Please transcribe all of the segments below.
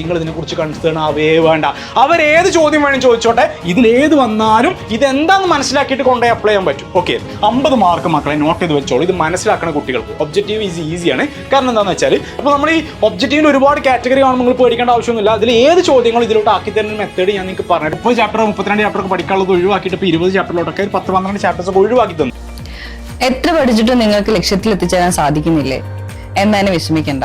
നിങ്ങൾ ഇതിനെക്കുറിച്ച് കൺസേൺ ആവേ വേണ്ട. അവരേത് ചോദ്യം വേണം ചോദിച്ചോട്ടെ. ഇതിലേത് വന്നാലും ഇതെന്താന്ന് മനസ്സിലാക്കിയിട്ട് കൊണ്ടുപോയി അപ്ലൈ ചെയ്യാൻ പറ്റും. ഓക്കെ അമ്പത് മാർക്ക് മക്കളെ നോട്ട് ചെയ്ത് വെച്ചോളൂ. ഇത് മനസ്സിലാക്കുന്ന കുട്ടികൾക്ക്. ഒബ്ജക്റ്റീവ് ഈസ് ഈസിയാണ് കാരണം എന്താണെന്ന് വെച്ചാൽ അപ്പോൾ നമ്മൾ ഈ ഒബ്ജക്റ്റീവിന് ഒരുപാട് കാറ്റഗറി ആണ് നിങ്ങൾ പേടിക്കേണ്ട ആവശ്യമൊന്നുമില്ല. അതിൽ ഏത് ചോദ്യങ്ങളും ഇതിലോട്ട് ആക്കി തരുന്ന മെത്തേഡ് ഞാൻ നിങ്ങൾക്ക് പറഞ്ഞു മുപ്പത് ചാപ്റ്റർ മുപ്പത്തിരണ്ട് ചാപ്റ്റർ പഠിക്കാനുള്ളത് ഒഴിവാക്കിയിട്ട് ഇപ്പോൾ ഇരുപത് ചാപ്റ്ററിലോട്ടൊക്കെ ഒരു പത്ത് പന്ത്രണ്ട് ചാപ്റ്റേഴ്സ് ഒക്കെ ഒഴിവാക്കി തന്നു. എത്ര പഠിച്ചിട്ടും നിങ്ങൾക്ക് ലക്ഷ്യത്തിൽ എത്തിച്ചേരാൻ സാധിക്കുന്നില്ലേ എന്നാലും വിഷമിക്കണ്ട.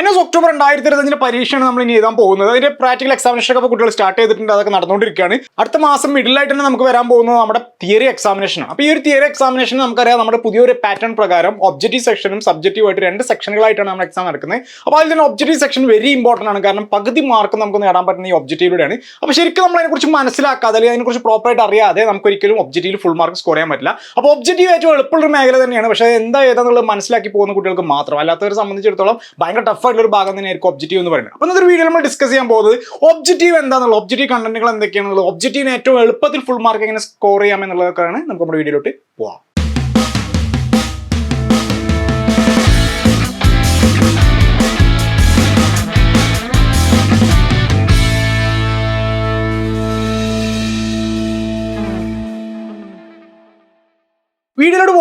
എൻ എസ് ഒക്ടോബർ രണ്ടായിരത്തി ഇരുപത്തഞ്ചിന്റെ പരീക്ഷയാണ് നമ്മൾ ഇനി എഴുതാൻ പോകുന്നത്. അതിന്റെ പ്രാക്ടിക്കൽ എക്സാമിനേഷൻ ഒക്കെ കുട്ടികൾ സ്റ്റാർട്ട് ചെയ്തിട്ടുണ്ട്. അതൊക്കെ നടന്നുകൊണ്ടിരിക്കുകയാണ്. അടുത്ത മാസം മിഡിലായിട്ട് തന്നെ നമുക്ക് വരാൻ പോകുന്നത് നമ്മുടെ തിയറി എക്സാമിനേഷൻ ആണ്. അപ്പോൾ ഈ ഒരു തിയറി എക്സാമിനേഷൻ നമുക്കറിയാം. നമ്മുടെ പുതിയൊരു പാറ്റേൺ പ്രകാരം ഒബ്ജക്റ്റീവ് സെക്ഷനും സബ്ജക്റ്റീവ് ആയിട്ട് രണ്ട് സെക്ഷനുകളായിട്ടാണ് നമ്മൾ എക്സാം നടക്കുന്നത്. അപ്പോൾ അതിൽ തന്നെ ഒബ്ജക്റ്റീവ് സെക്ഷൻ വെരി ഇമ്പോർട്ടന്റ് ആണ്. കാരണം പകുതി മാർക്ക് നമുക്ക് നേടാൻ പറ്റുന്ന ഈ ഒബ്ജക്റ്റീവിലൂടെയാണ് അപ്പോൾ ശരിക്കും നമ്മൾ അതിനെക്കുറിച്ച് മനസ്സിലാക്കാതെ അല്ലെങ്കിൽ അതിനെക്കുറിച്ച് പ്രോപ്പറായിട്ട് അറിയാതെ നമുക്ക് ഒരിക്കലും ഒബ്ജക്റ്റീവിൽ ഫുൾ മാർക്ക് സ്കോർ ചെയ്യാൻ പറ്റില്ല. അപ്പോൾ ഒബ്ജക്റ്റീവ് ഏറ്റവും എളുപ്പമുള്ള മേഖല തന്നെയാണ്. പക്ഷേ എന്താ ഏതാണെന്നുള്ളത് മനസ്സിലാക്കി പോകുന്ന കുട്ടികൾക്ക് മാത്രം. അല്ലാത്തവരെ സംബന്ധിച്ചിടത്തോളം ഭയങ്കര ടഫായിട്ടുള്ള ഒരു ഭാഗം തന്നെയായിരിക്കും ഒബ്ജക്റ്റീവ് എന്ന് പറയുന്നത്. അപ്പോൾ ഇന്നത്തെ വീഡിയോ നമ്മൾ ഡിസ്കസ് ചെയ്യാൻ പോകുന്നത് ഒബ്ജക്റ്റീവ് എന്താണെന്നുള്ള ഒബ്ജക്റ്റീവ് കണ്ടന്റുകൾ എന്തൊക്കെയാണെന്നുള്ളത് ഒബ്ജക്റ്റീവിന് ഏറ്റവും എളുപ്പത്തിൽ ഫുൾ മാർക്ക് എങ്ങനെ സ്കോർ ചെയ്യാം എന്നുള്ളതൊക്കെയാണ് നമുക്ക് നമ്മുടെ വീഡിയോയിലോട്ട് പോവാം.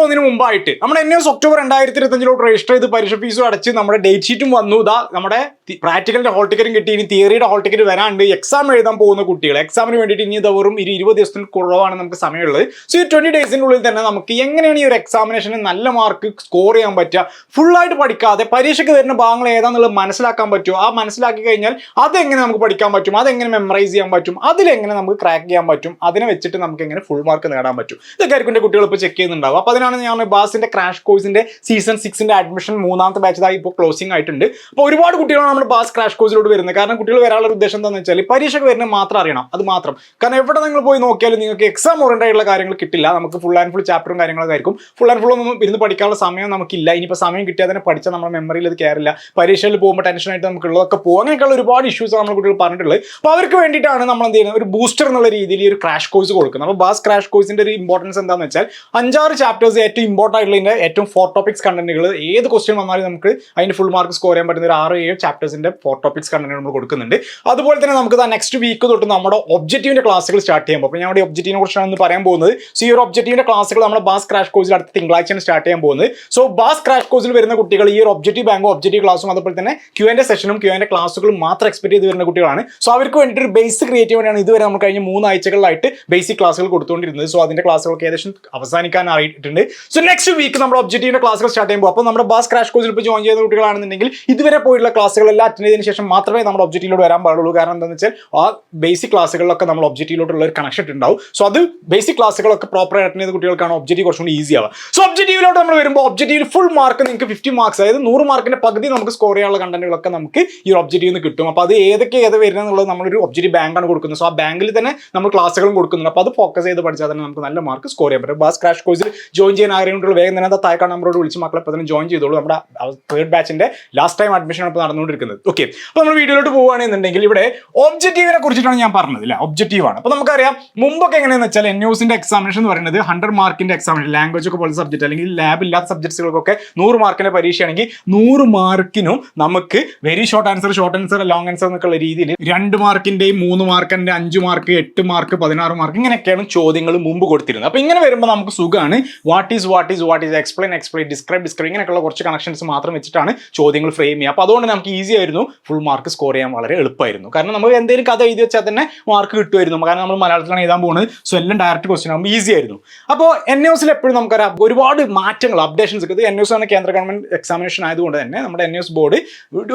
പോകുന്നതിന് മുമ്പായിട്ട് നമ്മുടെ എൻ എസ് ഒക്ടോബർ രണ്ടായിരത്തി ഇരുപത്തഞ്ചിലോട്ട് രജിസ്റ്റർ ചെയ്ത് പരീക്ഷ ഫീസും അടച്ച് നമ്മുടെ ഡേറ്റ് ഷീറ്റും വന്നു. ഇതാ നമ്മുടെ പ്രാക്ടിക്കലിന്റെ ഹോൾ ടിക്കറ്റും കിട്ടി. ഇനി തിയറിയുടെ ഹോൾ ടിക്കറ്റ് വരാണ്ട് എക്സാം എഴുതാൻ പോകുന്ന കുട്ടികൾ എക്സാമിന് വേണ്ടിയിട്ട് ഇനി വെറും ഒരു ഇരുപത് ദിവസത്തിൽ കുറവാണ് നമുക്ക് സമയമുള്ളത്. സോ ഈ ട്വന്റി ഉള്ളിൽ തന്നെ നമുക്ക് എങ്ങനെയാണ് ഈ ഒരു എക്സാമിനേഷന് നല്ല മാർക്ക് സ്കോർ ചെയ്യാൻ പറ്റുക? ഫുള്ളായിട്ട് പഠിക്കാതെ പരീക്ഷയ്ക്ക് വരുന്ന ഭാഗങ്ങൾ ഏതാണെന്നുള്ളത് മനസ്സിലാക്കാൻ പറ്റുമോ? ആ മനസ്സിലാക്കി കഴിഞ്ഞാൽ അതെങ്ങനെ നമുക്ക് പഠിക്കാൻ പറ്റും? അതെങ്ങനെ മെമ്മറൈസ് ചെയ്യാൻ പറ്റും? അതിലെങ്ങനെ നമുക്ക് ക്രാക്ക് ചെയ്യാൻ പറ്റും? അതിനെ വെച്ചിട്ട് നമുക്ക് എങ്ങനെ ഫുൾ മാർക്ക് നേടാൻ പറ്റും? ഇതൊക്കെ ആയിരിക്കും കുട്ടികൾ ഇപ്പോൾ ചെക്ക് ചെയ്യുന്നുണ്ടാവും അപ്പോൾ അതിനാണ് ഞാൻ ബാസിന്റെ ക്രാഷ് കോഴ്സിന്റെ സീസൺ സിക്സിന്റെ അഡ്മിഷൻ മൂന്നാമത്തെ ബാച്ച് ഇപ്പോൾ ക്ലോസിംഗ് ആയിട്ടുണ്ട്. അപ്പോൾ ഒരുപാട് കുട്ടികളാണ് നമ്മുടെ ബാസ് ക്രാഷ് കോഴ്സിലോട്ട് വരുന്നത്. കാരണം കുട്ടികൾ വരാനുള്ള ഉദ്ദേശം എന്താണെന്ന് വെച്ചാൽ പരീക്ഷയ്ക്ക് വരുന്നത് മാത്രം അറിയണം. അത് മാത്രം. കാരണം എവിടെ നിങ്ങൾ പോയി നോക്കിയാലും നിങ്ങൾക്ക് എക്സാം ഓറിയന്റ് ആയിട്ടുള്ള കാര്യങ്ങൾ കിട്ടില്ല. നമുക്ക് ഫുൾ ആൻഡ് ഫുൾ ചാപ്റ്ററും കാര്യങ്ങളൊക്കെ ആയിരിക്കും. ഫുൾ ആൻഡ് ഫുൾ ഒന്നും ഇരുന്ന് പഠിക്കാനുള്ള സമയം നമുക്കില്ല. ഇനിയിപ്പോൾ സമയം കിട്ടിയാൽ തന്നെ പഠിച്ചാൽ നമ്മുടെ മെമ്മറിയിൽ അത് കയറില്ല പരീക്ഷയിൽ പോകുമ്പോൾ ടെൻഷനായിട്ട് നമുക്കുള്ളതൊക്കെ പോകും. അങ്ങനെയൊക്കെയുള്ള ഒരുപാട് ഇഷ്യൂസ് നമ്മൾ കുട്ടികൾ പറഞ്ഞിട്ടുള്ളത്. അപ്പോൾ അവർക്ക് വേണ്ടിയിട്ടാണ് നമ്മൾ എന്ത് ചെയ്യുന്നത്? ഒരു ബൂസ്റ്റർ എന്നുള്ള രീതിയിൽ ഒരു ക്രാഷ് കോഴ്സ് കൊടുക്കുന്നത്. അപ്പോൾ ബാസ് ക്രാഷ് കോഴ്സിന്റെ ഒരു ഇമ്പോർട്ടൻസ് എന്താണെന്ന് വെച്ചാൽ അഞ്ചാറ് ചാപ്റ്റേഴ്സ് ഏറ്റവും ഇമ്പോർട്ടന്റ് ആയിട്ടുള്ളതിന്റെ ഏറ്റവും ഫോർ ടോപ്പിക്സ് കണ്ടന്റുകൾ ഏത് ക്വസ്റ്റ്യൻ വന്നാലും നമുക്ക് അതിന് ഫുൾ മാർക്ക് സ്കോർ ചെയ്യാൻ പറ്റുന്ന ഒരു ആറ് ഏഴ് ചാപ്റ്റേഴ്സിന്റെ ഫോർ ടോപ്പിക്സ് കണ്ടന്റ് നമ്മൾ കൊടുക്കുന്നുണ്ട്. അതുപോലെ തന്നെ നമുക്ക് നെക്സ്റ്റ് വീക്ക് തൊട്ട് നമ്മുടെ ഒബ്ജക്റ്റീവിന്റെ ക്ലാസ്സുകൾ സ്റ്റാർട്ട് ചെയ്യുമ്പോൾ അപ്പോൾ ഞാൻ ഒബ്ജക്റ്റീവിനെ കുറിച്ചാണ് ഒന്ന് പറയാൻ പോകുന്നത്. സോ ഈ ഒരു ഒബ്ജക്റ്റീവിന്റെ ക്ലാസ്സുകൾ നമ്മുടെ ബാസ് ക്രാഷ് കോഴ്സിൽ അടുത്ത തിങ്കളാഴ്ചയാണ് സ്റ്റാർട്ട് ചെയ്യാൻ പോകുന്നത്. സോ ബാസ് ക്രാഷ് കോഴ്സിൽ വരുന്ന കുട്ടികൾ ഈ ഒരു ഒബ്ജക്റ്റീവ് ബാങ്കും ഒബ്ജക്റ്റീവ് ക്ലാസ്സും അതുപോലെ തന്നെ ക്യൂ എന്റെ സെഷനും ക്യൂ എന്റെ ക്ലാസ്സുകളും മാത്രം എക്സ്പെക്ട് ചെയ്ത് വരുന്ന കുട്ടികളാണ്. സോ അവർക്ക് വേണ്ടിയിട്ട് ഒരു ബേസ് ക്രിയേറ്റ് വേണ്ടിയാണ് ഇതുവരെ നമ്മൾ കഴിഞ്ഞ മൂന്ന് ആഴ്ചകളിലായിട്ട് ബേസിക് ക്ലാസ്സുകൾ കൊടുത്തുകൊണ്ടിരുന്നത്. സോ അതിന്റെ ക്ലാസ്സുകളൊക്കെ ഏകദേശം അവസാനിക്കാൻ അറിയിട്ടുണ്ട്. സോ നെക്സ്റ്റ് വീക്ക് നമ്മുടെ ഒബ്ജക്റ്റീവിന്റെ ക്ലാസ്സുകൾ സ്റ്റാർട്ട് ചെയ്യുമ്പോൾ അപ്പോൾ നമ്മുടെ ബാസ് ക്രാഷ് കോഴ്സിൽ ഇപ്പോൾ ജോയിൻ ചെയ്യുന്ന കുട്ടികളാണെന്നുണ്ടെങ്കിൽ ഇതുവരെ പോയിട്ടുള്ള ക്ലാസ്സുകളെല്ലാം അറ്റൻഡ് ചെയ്തതിന് ശേഷം മാത്രമേ നമ്മുടെ ഒബ്ജക്റ്റീവിലോട്ട് വരാൻ പാടുള്ളൂ. കാരണം എന്താണെന്ന് വെച്ചാൽ ആ ബേസിക് ക്ലാസ്സുകളിലൊക്കെ നമ്മൾ ഒബ്ജക്റ്റീവിലോട്ടുള്ള ഒരു കണക്ഷൻ ഉണ്ടാവും. സോ അത് ബേസിക് ക്ലാസ്സുകളൊക്കെ പ്രോപ്പർ അറ്റൻഡ് ചെയ്ത കുട്ടികൾക്കാണ് ഒബ്ജക്റ്റീവ് കുറച്ചുകൂടി ഈസി ആവുക. സോ ഒബ്ജക്റ്റീവിലോട്ട് നമ്മൾ വരുമ്പോൾ ഒബ്ജക്റ്റീവിൽ ഫുൾ മാർക്ക് നിങ്ങൾക്ക് ഫിഫ്റ്റി മാർക്സ് അതായത് നൂറ് മാർക്കിന്റെ പകുതി നമുക്ക് സ്കോർ ചെയ്യാനുള്ള കണ്ടന്റുകളൊക്കെ നമുക്ക് ഈ ഒരു ഒബ്ജക്റ്റീവ് നിന്ന് കിട്ടും. അപ്പോൾ അത് ഏതൊക്കെ ഏത് വരുന്നത് നമ്മളൊരു ഒബ്ജക്റ്റീവ് ബാങ്കാണ് കൊടുക്കുന്നത്. സോ ആ ബാങ്കിൽ തന്നെ നമ്മൾ ക്ലാസ്സുകളും കൊടുക്കുന്നുണ്ട്. അപ്പോൾ അത് ഫോക്കസ് ചെയ്ത് പഠിച്ചാൽ തന്നെ നമുക്ക് നല്ല മാർക്ക് സ്കോർ ചെയ്യാൻ പറ്റും. ബാസ് ക്രാഷ് കോഴ്സിൽ ജോയിൻ ചെയ്യാൻ ആഗ്രഹമുള്ള വേഗം തന്നെ താഴെ നമ്പറോട് വിളിച്ച് മക്കളെ ഇപ്പോൾ തന്നെ ജോയിൻ ചെയ്തോളൂ. നമ്മുടെ തേർഡ് ബാച്ചിന്റെ ലാസ്റ്റ് ടൈം അഡ്മിഷൻ ഇപ്പോൾ നടന്നുകൊണ്ടിരിക്കുന്നത്. ഓക്കെ അപ്പോൾ നമ്മൾ വീഡിയോയിലോട്ട് പോവുകയാണെന്നുണ്ടെങ്കിൽ ഇവിടെ ഒബ്ജക്റ്റീവിനെ കുറിച്ചിട്ടാണ് ഞാൻ പറഞ്ഞത് അല്ലേ ഒബ്ജക്റ്റീവാണ് അപ്പോൾ നമുക്കറിയാം മുമ്പൊക്കെ എങ്ങനെയാണെന്ന് വെച്ചാൽ എൻ എക്സാമിനേഷൻ എന്ന് പറയുന്നത് ഹൺഡ്രഡ് മാർക്കിന്റെ എക്സാമിനേഷൻ ലാംഗ്വേജ് ഒക്കെ പോലെ സബ്ജക്റ്റ് അല്ലെങ്കിൽ ലാബ് ഇല്ലാത്ത സബ്ജക്ട്സുകൾക്കൊക്കെ നൂറ് മാർക്കിന്റെ പരീക്ഷയാണെങ്കിൽ നൂറ് മാർക്കിനും നമുക്ക് very short answer short answer long answer എന്നൊക്കെയുള്ള രീതിയിൽ രണ്ട് മാർക്കിന്റെയും മൂന്ന് മാർക്കിന്റെ അഞ്ച് മാർക്ക് എട്ട് മാർക്ക് പതിനാറ് മാർക്ക് ഇങ്ങനെയൊക്കെയാണ് ചോദ്യങ്ങൾ മുമ്പ് കൊടുത്തിരുന്നത്. അപ്പോൾ ഇങ്ങനെ വരുമ്പോൾ നമുക്ക് സുഖമാണ് what is what is what is explain explain describe describe ഇങ്ങനെയൊക്കെയുള്ള കുറച്ച് കണക്ഷൻസ് മാത്രം വെച്ചിട്ടാണ് ചോദ്യങ്ങൾ ഫ്രെയിം ചെയ്യുക. അപ്പോൾ അതുകൊണ്ട് നമുക്ക് ഈസി ആയിരുന്നു ഫുൾ മാർക്ക് സ്കോർ ചെയ്യാൻ വളരെ എളുപ്പമായിരുന്നു. കാരണം നമുക്ക് എന്തെങ്കിലും കഥ എഴുതി വെച്ചാൽ തന്നെ മാർക്ക് കിട്ടുമായിരുന്നു. കാരണം നമ്മൾ മലയാളത്തിലാണ് എഴുതാൻ പോകുന്നത്. സോ എല്ലാം ഡയറക്റ്റ് ക്വസ്റ്റ്യൻ ആകുമ്പോൾ ഈസി ആയിരുന്നു. അപ്പോൾ എൻ ന്യൂസിൽ എപ്പോഴും നമുക്കറിയാം ഒരുപാട് മാറ്റങ്ങൾ അപ്ഡേഷൻസ് ഇത് എൻ എസ് ആണ് കേന്ദ്ര ഗവൺമെന്റ് എക്സാമിനേഷൻ ആയതുകൊണ്ട് തന്നെ നമ്മുടെ എൻ എസ് ബോർഡ്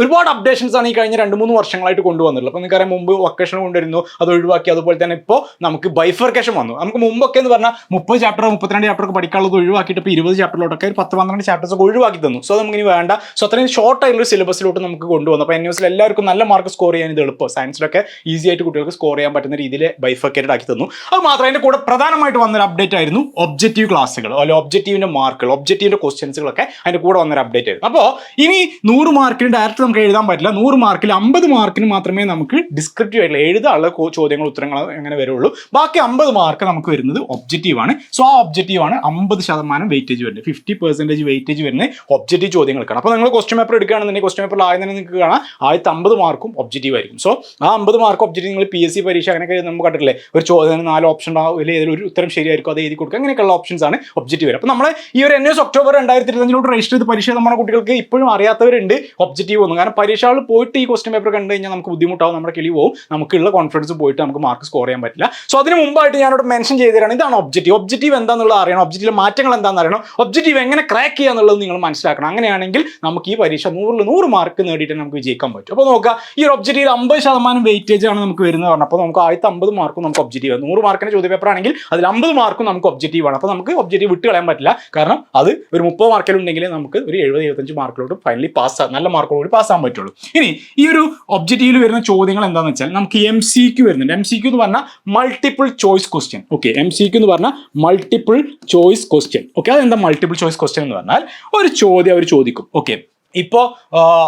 ഒരുപാട് അപ്ഡേഷൻസ് ആണ് ഈ കഴിഞ്ഞ രണ്ട് മൂന്ന് വർഷങ്ങളായിട്ട് കൊണ്ടുവന്നിട്ടുള്ളത്. അപ്പോൾ നിങ്ങൾക്കറിയാം മുമ്പ് വൊക്കേഷൻ കൊണ്ടുവരുന്നു അത് ഒഴിവാക്കി. അതുപോലെ തന്നെ ഇപ്പോൾ നമുക്ക് ബൈഫർക്കേഷൻ വന്നു. നമുക്ക് മുമ്പൊക്കെ എന്ന് പറഞ്ഞാൽ മുപ്പത് ചാപ്റ്റർ മുപ്പത്തിരണ്ട് ചാപ്റ്റർ ഒക്കെ പഠിക്കാനുള്ളത് ഒഴിവാക്കിയിട്ട് ഇപ്പോൾ ഇരുപത് ചാപ്റ്ററിലോട്ടൊക്കെ ഒരു പത്ത് പന്ത്രണ്ട് ചാപ്റ്റേഴ്സ് ഒക്കെ ഒഴിവാക്കി തന്നു. സോ നമുക്ക് ഇനി വേണ്ട. സോ അത്രയും ഷോർട്ട് ആയിട്ടുള്ള സിലബസിലോട്ട് നമുക്ക് കൊണ്ടുവന്നു. അപ്പോൾ എൻ എല്ലാവർക്കും നല്ല മാർക്ക് സ്കോർ ചെയ്യാൻ ഇത് എളുപ്പം. സയൻസിലൊക്കെ ഈസി ആയിട്ട് കുട്ടികൾക്ക് സ്കോർ ചെയ്യാൻ പറ്റുന്ന രീതിയിൽ ബൈഫക്കേറ്റഡ് ആക്കി തന്നു. അത് മാത്രം അതിന്റെ കൂടെ പ്രധാനമായിട്ട് വന്നൊരു അപ്ഡേറ്റ് ആയിരുന്നു ഒബ്ജക്റ്റീവ് ക്ലാസ്സുകൾ അല്ലെങ്കിൽ ഒബ്ജക്റ്റീവിന്റെ മാർക്കുകൾ ഒബ്ജക്റ്റീവിന്റെ ക്വസ്റ്റ്യൻസുകളൊക്കെ അതിന്റെ കൂടെ വന്നൊരു അപ്ഡേറ്റ് ആയിരുന്നു. അപ്പോൾ ഇനി നൂറ് മാർക്കിന് ഡയറക്റ്റ് നമുക്ക് എഴുതാൻ പറ്റില്ല. നൂറ് മാർക്കിൽ അമ്പത് മാർക്കിന് മാത്രമേ നമുക്ക് ഡിസ്ക്രിപ്റ്റീവ് ആയിട്ടുള്ള എഴുതാനുള്ള ചോദ്യങ്ങൾ ഉത്തരങ്ങൾ അങ്ങനെ വരുള്ളൂ. ബാക്കി അമ്പത് മാർക്ക് നമുക്ക് വരുന്നത് ഒബ്ജക്റ്റീവ് ആണ്. സോ ആ ഒബ്ജക്റ്റീവ് ആണ് അമ്പത് ശതമാനം വെയിറ്റേജ് വരുന്നത്. ഫിഫ്റ്റി പെർസെന്റേജ് വെയിറ്റേജ് വരുന്ന ഒബ്ജക്റ്റീവ് ചോദ്യങ്ങൾക്കാണ്. അപ്പോൾ നിങ്ങൾ ക്വസ്റ്റ്യൻ പേപ്പർ എടുക്കുകയാണെന്നുണ്ടെങ്കിൽ ക്വസ്റ്റ്യൻ പേപ്പറിൽ ആദ്യം തന്നെ നിങ്ങൾക്ക് കാണാം ആദ്യത്തെ അമ്പത് മാർക്കും ഒബ്ജക്റ്റീവ് ആയിരിക്കും. സോ ആ അമ്പത് മാർക്ക് ഒബ്ജക്റ്റീവ് നിങ്ങൾ പി എസ് സി പരീക്ഷ അങ്ങനെയൊക്കെ നമുക്ക് കണ്ടിട്ടില്ലേ? ഒരു ചോദ്യം നാല് ഓപ്ഷൻ ഉണ്ടാവും. അല്ലെങ്കിൽ ഏതൊരു ഉത്തരം ശരിയായിരിക്കും അത് എഴുതി കൊടുക്കുക. അങ്ങനെയൊക്കെയുള്ള ഓപ്ഷൻസ് ആണ് ഒബ്ജക്റ്റീവ് വരും അപ്പോൾ നമ്മൾ ഈ ഒരു എൻ എസ് ഒക്ടോബർ രണ്ടായിരത്തി ഇരുപത്തഞ്ചിലോട്ട് രജിസ്റ്റർ ചെയ്ത് പരീക്ഷ നമ്മുടെ കുട്ടികൾക്ക് ഇപ്പോഴും അറിയാത്തവരുണ്ട് ഒബ്ജക്റ്റീവ് ഒന്നും. കാരണം പരീക്ഷകൾ പോയിട്ട് ഈ ക്വസ്റ്റ്യൻ പേപ്പർ കണ്ടു കഴിഞ്ഞാൽ നമുക്ക് ബുദ്ധിമുട്ടാവും നമ്മുടെ കിളി പോകും നമുക്കുള്ള കോൺഫിഡൻസ് പോയിട്ട് നമുക്ക് മാർക്ക് സ്കോർ ചെയ്യാൻ പറ്റില്ല. സോ അതിന് മുമ്പായിട്ട് ഞാനോട് മെൻഷൻ ചെയ്ത് ഇതാണ് ഒബ്ജക്റ്റീവ് ഒബ്ജക്റ്റീവ് എന്താണെന്നുള്ളത് അറിയണം. ഒബ്ജക്റ്റീവ് മാറ്റങ്ങൾ എന്താണെന്ന് അറിയണം. ഒബ്ജക്റ്റീവ് എങ്ങനെ ക്രാക്ക് ചെയ്യുക എന്നുള്ളത് നിങ്ങൾ മനസ്സിലാക്കണം. അങ്ങനെയാണെങ്കിൽ നമുക്ക് ഈ പരീക്ഷ നൂറിൽ നൂറ് മാർക്ക് നേടിയിട്ട് നമുക്ക് വിജയിക്കാൻ പറ്റും. അപ്പോൾ നോക്കുക ഈ ഒരു ഒബ്ജക്റ്റീവ് അമ്പത് ശതമാനം വെയിറ്റേജ് ആണ് നമുക്ക് വരുന്നത് പറഞ്ഞാൽ അപ്പോൾ നമുക്ക് ആദ്യത്തെ അമ്പത് മാർക്കും നമുക്ക് ഒബ്ജക്റ്റീവ് നൂറ് മാർക്കിന് ചോദ്യ പേപ്പർ ആണെങ്കിൽ അതിൽ അമ്പത് മാർക്കും നമുക്ക് ഒബ്ജക്റ്റീവ് ആണ്. അപ്പോൾ നമുക്ക് ഒബ്ജക്റ്റീവ് വിട്ട് കളയാൻ പറ്റില്ല. കാരണം അത് ഒരു മുപ്പത് മാർക്കിലുണ്ടെങ്കിൽ നമുക്ക് ഒരു എഴുപത് എഴുപത്തഞ്ച് മാർക്കിലോട്ട് ഫൈനലി പാസ് നല്ല മാർക്കോട് പാസ് ആകാൻ പറ്റുള്ളൂ. ഇനി ഈ ഒരു ഒബ്ജക്റ്റീവിൽ വരുന്ന ചോദ്യങ്ങൾ എന്താണെന്ന് വെച്ചാൽ നമുക്ക് എം സി ക്യു വരുന്നുണ്ട്. എം സി ക്യു എന്ന് പറഞ്ഞാൽ multiple choice question okay M C Q എന്ന് പറഞ്ഞാൽ മൾട്ടിപ്പിൾ ചോയ്സ് ക്വസ്റ്റ്യൻ ഓക്കെ അതെന്താ മൾട്ടിപ്പിൾ ചോയ്സ് ക്വസ്റ്റ്യൻ എന്ന് പറഞ്ഞാൽ ഒരു ചോദ്യം അവർ ചോദിക്കും. ഓക്കെ ഇപ്പോൾ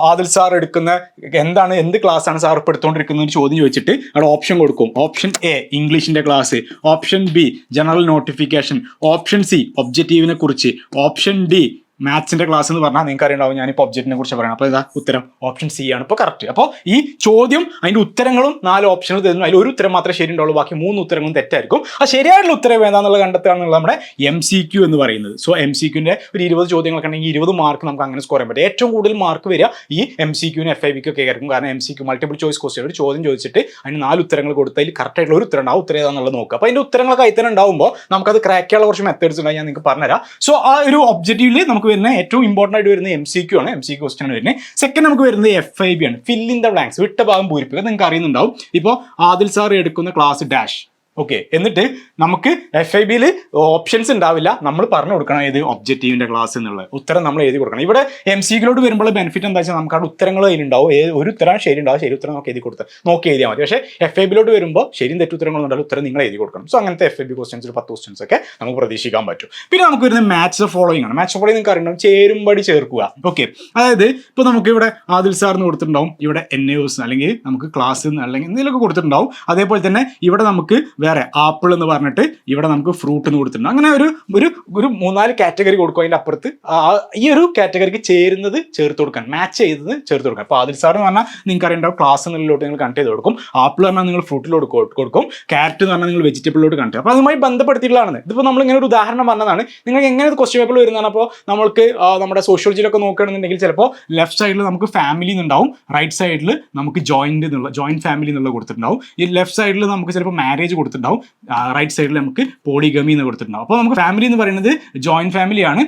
ആദിൽ സാർ എടുക്കുന്ന എന്താണ് എന്ത് ക്ലാസ് ആണ് സാർ ഇപ്പോൾ എടുത്തുകൊണ്ടിരിക്കുന്ന ഒരു ചോദ്യം ചോദിച്ചിട്ട് അവിടെ ഓപ്ഷൻ കൊടുക്കും. Option A ഇംഗ്ലീഷിന്റെ class option B general notification option C ഒബ്ജക്റ്റീവിനെ കുറിച്ച്. ഓപ്ഷൻ ഡി മാത്സിന്റെ ക്ലാസ് എന്ന് പറഞ്ഞാൽ നിങ്ങൾക്ക് അറിയണ്ടാവും ഞാനിപ്പോൾ ഒബ്ജക്റ്റിനെ കുറിച്ച് പറയണം. അപ്പോൾ ഇതാ ഉത്തരം. ഓപ്ഷൻ സി ആണ്. ഇപ്പോൾ കറക്റ്റ് അപ്പോൾ ഈ ചോദ്യം അതിന്റെ ഉത്തരങ്ങളും നാല് ഓപ്ഷനുകൾ തരുന്നു. അതിൽ ഒരു ഉത്തരം മാത്രമേ ശരി ഉണ്ടാവുള്ളൂ ബാക്കി മൂന്ന് ഉത്തരങ്ങളും തെറ്റായിരിക്കും. ആ ശരിയായിട്ടുള്ള ഉത്തരം ഏതാണെന്നുള്ളത് കണ്ടെത്തുകയാണെന്നുള്ള നമ്മുടെ എം സി ക്യു എന്ന് പറയുന്നത്. സോ എം സി ക്യൂവിന്റെ ഒരു ഇരുപത് ചോദ്യങ്ങളൊക്കെ ഉണ്ടെങ്കിൽ ഇരുപത് മാർക്ക് നമുക്ക് അങ്ങനെ സ്കോർ ചെയ്യാൻ പറ്റും. ഏറ്റവും കൂടുതൽ മാർക്ക് വരിക ഈ എം സി ക്യൂവിന് എഫ് ഐ വിക്ക് ഒക്കെ ആയിരിക്കും. കാരണം M C Q multiple choice question ഒരു ചോദ്യം ചോദിച്ചിട്ട് അതിന് നാല് ഉത്തരങ്ങൾ കൊടുത്തതിൽ കറക്റ്റ് ആയിട്ടുള്ള ഒരു ഉത്തരം ഉണ്ടാവും. ഉത്തരം ഏതാണെന്നുള്ളത് നോക്കുക. അപ്പോൾ അതിന്റെ ഉത്തരങ്ങളൊക്കെ അതിൽ തന്നെ ഉണ്ടാവുമ്പോൾ നമുക്കത് ക്രാക്ക് ചെയ്യാനുള്ള കുറച്ച് മെത്തേഡ്സ് ഉണ്ടായി ഞാൻ നിങ്ങൾക്ക് പറഞ്ഞുതരാം. സോ ആ ഒരു ഒബ്ജക്റ്റീവിൽ നമുക്ക് വരുന്ന ഏറ്റവും ഇമ്പോർട്ടന്റ് ആയിട്ട് വരുന്നത് എം സി ക്യു ആണ്. എം സി ക്യു ക്വസ്റ്റൻ ആണ് വരുന്നത്. സെക്കൻഡ് നമുക്ക് വരുന്നത് എഫ് ഐ ബി ആണ്. ഫില്ലിൻ ദ ബ്ലാങ്ക്സ് വിട്ട ഭാഗം പൂരിപ്പിക്കുക. നിങ്ങൾക്ക് അറിയുന്നുണ്ടാവും ഇപ്പോൾ ആദിൽ സാർ എടുക്കുന്ന ക്ലാസ് ഡാഷ് ഓക്കെ എന്നിട്ട് നമുക്ക് എഫ് ഐ ബിയിൽ ഓപ്ഷൻസ് ഉണ്ടാവില്ല. നമ്മൾ പറഞ്ഞു കൊടുക്കണം ഏത് ഒബ്ജക്റ്റീവിന്റെ ക്ലാസ് എന്നുള്ളത്. ഉത്തരം നമ്മൾ എഴുതി കൊടുക്കണം. ഇവിടെ എം സി ക്കിലോട്ട് വരുമ്പോൾ ബെനിഫിറ്റ് എന്താ വെച്ചാൽ നമുക്ക് അവിടെ ഉത്തരങ്ങൾ അതിലുണ്ടാവും. ഒരു ഉത്തരം ശരി ഉണ്ടാവും. ശരി ഉത്തരം നമുക്ക് എഴുതി കൊടുത്ത് നോക്കി എഴുതിയാൽ മതി. പക്ഷേ എഫ് ഐ ബിയിലോട്ട് വരുമ്പോൾ ശരിയും തെറ്റു ഉത്തരങ്ങളും ഉണ്ടാവും ഉത്തരം നിങ്ങൾ എഴുതി കൊടുക്കണം. സോ അങ്ങനത്തെ എഫ് ഐ ബി ക്വസ്റ്റൻസ് ഒരു പത്ത് ക്വസ്റ്റൻസ് ഒക്കെ നമുക്ക് പ്രതീക്ഷിക്കാൻ പറ്റും. പിന്നെ നമുക്ക് വരുന്ന മാച്ച് ഫോളോയിങ് ആണ്. മാച്ച് ഫോളോയിങ് നിങ്ങൾക്ക് അറിയണം. ചേരുംപടി ചേർക്കുക. ഓക്കെ അതായത് ഇപ്പോൾ നമുക്ക് ഇവിടെ ആദിൽ സാറിന് കൊടുത്തിട്ടുണ്ടാവും. ഇവിടെ എൻ എസ് അല്ലെങ്കിൽ നമുക്ക് ക്ലാസ് അല്ലെങ്കിൽ എന്തെങ്കിലുമൊക്കെ കൊടുത്തിട്ടുണ്ടാവും. അതേപോലെ തന്നെ ഇവിടെ നമുക്ക് വേറെ ആപ്പിൾ എന്ന് പറഞ്ഞിട്ട് ഇവിടെ നമുക്ക് ഫ്രൂട്ട് എന്ന് കൊടുത്തിട്ടുണ്ട്. അങ്ങനെ ഒരു ഒരു ഒരു മൂന്നാൽ കാറ്റഗറി കൊടുക്കും അതിന്റെ അപ്പുറത്ത്. ഈ ഒരു കാറ്റഗറിക്ക് ചേരുന്നത് ചേർത്ത് കൊടുക്കാൻ മാച്ച് ചെയ്തത് ചേർത്ത് കൊടുക്കാൻ. അപ്പോൾ ആദിൽ സാർ എന്ന് പറഞ്ഞാൽ നിങ്ങൾക്ക് അറിയണ്ടാവും ക്ലാസ് എന്നുള്ളിലോട്ട് നിങ്ങൾ കണക്ട് ചെയ്ത് കൊടുക്കും. ആപ്പിൾ പറഞ്ഞാൽ നിങ്ങൾ ഫ്രൂട്ടിലോട്ട് കൊടുക്കും ക്യാരറ്റ് എന്ന് പറഞ്ഞാൽ നിങ്ങൾ വെജിറ്റബിളിലോട്ട് കണക്ട് ചെയ്യും. അപ്പോൾ അതുമായി ബന്ധപ്പെടുത്തിയിട്ടുള്ളതാണ് ഇതിപ്പോൾ നമ്മൾ ഇങ്ങനെ ഒരു ഉദാഹരണം പറഞ്ഞതാണ്. നിങ്ങൾക്ക് എങ്ങനെ ക്വസ്റ്റ്യൻ പേപ്പർ വരുന്നതാണ്? അപ്പോൾ നമുക്ക് നമ്മുടെ സോഷ്യോളജിയിലൊക്കെ നോക്കുകയാണെന്നുണ്ടെങ്കിൽ ചിലപ്പോൾ ലെഫ്റ്റ് സൈഡിൽ നമുക്ക് ഫാമിലി എന്നുണ്ടാവും. റൈറ്റ് സൈഡിൽ നമുക്ക് ജോയിന്റ് എന്നുള്ള ജോയിന്റ് ഫാമിലി എന്നുള്ള കൊടുത്തിട്ടുണ്ടാവും. ഈ ലെഫ്റ്റ് സൈഡിൽ നമുക്ക് ചിലപ്പോൾ മാരേജ് കൊടുത്തിട്ടുണ്ടാവും. റൈറ്റ് സൈഡിൽ നമുക്ക് പോളിഗമി എന്ന് കൊടുത്തിട്ടുണ്ടാവും. അപ്പോൾ നമുക്ക് ഫാമിലി എന്ന് പറയുന്നത് ജോയിന്റ് ഫാമിലിയാണ്